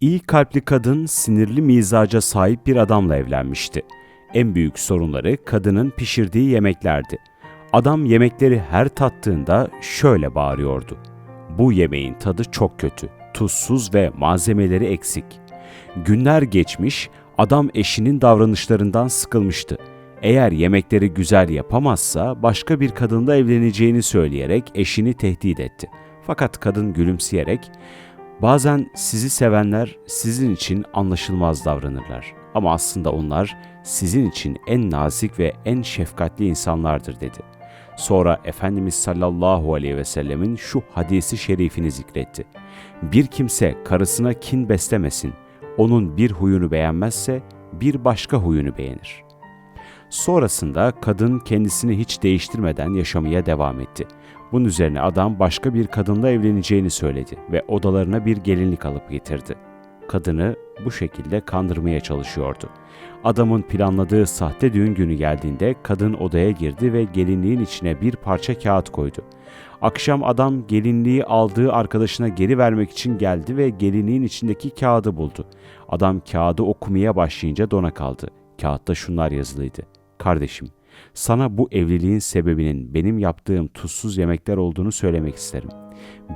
İyi kalpli kadın sinirli mizaca sahip bir adamla evlenmişti. En büyük sorunları kadının pişirdiği yemeklerdi. Adam yemekleri her tattığında şöyle bağırıyordu. Bu yemeğin tadı çok kötü, tuzsuz ve malzemeleri eksik. Günler geçmiş, adam eşinin davranışlarından sıkılmıştı. Eğer yemekleri güzel yapamazsa başka bir kadınla evleneceğini söyleyerek eşini tehdit etti. Fakat kadın gülümseyerek Bazen sizi sevenler sizin için anlaşılmaz davranırlar. Ama aslında onlar sizin için en nazik ve en şefkatli insanlardır dedi. Sonra Efendimiz sallallahu aleyhi ve sellemin şu hadisi şerifini zikretti. Bir kimse karısına kin beslemesin. Onun bir huyunu beğenmezse bir başka huyunu beğenir. Sonrasında kadın kendisini hiç değiştirmeden yaşamaya devam etti. Bunun üzerine adam başka bir kadınla evleneceğini söyledi ve odalarına bir gelinlik alıp getirdi. Kadını bu şekilde kandırmaya çalışıyordu. Adamın planladığı sahte düğün günü geldiğinde kadın odaya girdi ve gelinliğin içine bir parça kağıt koydu. Akşam adam gelinliği aldığı arkadaşına geri vermek için geldi ve gelinliğin içindeki kağıdı buldu. Adam kağıdı okumaya başlayınca dona kaldı. Kağıtta şunlar yazılıydı. Kardeşim, sana bu evliliğin sebebinin benim yaptığım tuzsuz yemekler olduğunu söylemek isterim.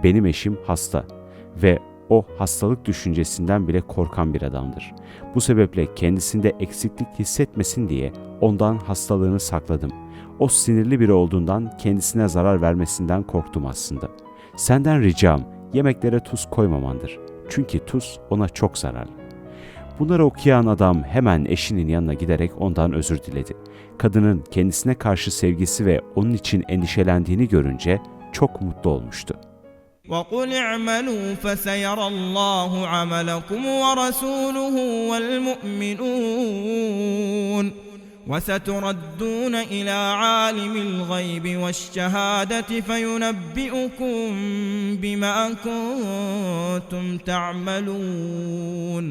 Benim eşim hasta ve o hastalık düşüncesinden bile korkan bir adamdır. Bu sebeple kendisinde eksiklik hissetmesin diye ondan hastalığını sakladım. O sinirli biri olduğundan kendisine zarar vermesinden korktum aslında. Senden ricam yemeklere tuz koymamandır. Çünkü tuz ona çok zararlı. Bunları okuyan adam hemen eşinin yanına giderek ondan özür diledi. Kadının kendisine karşı sevgisi ve onun için endişelendiğini görünce çok mutlu olmuştu. وقل اعملوا فسيرى الله عملكم ورسوله والمؤمنون وستردون إلى عالم الغيب والشهادة فينبئكم بما كنتم تعملون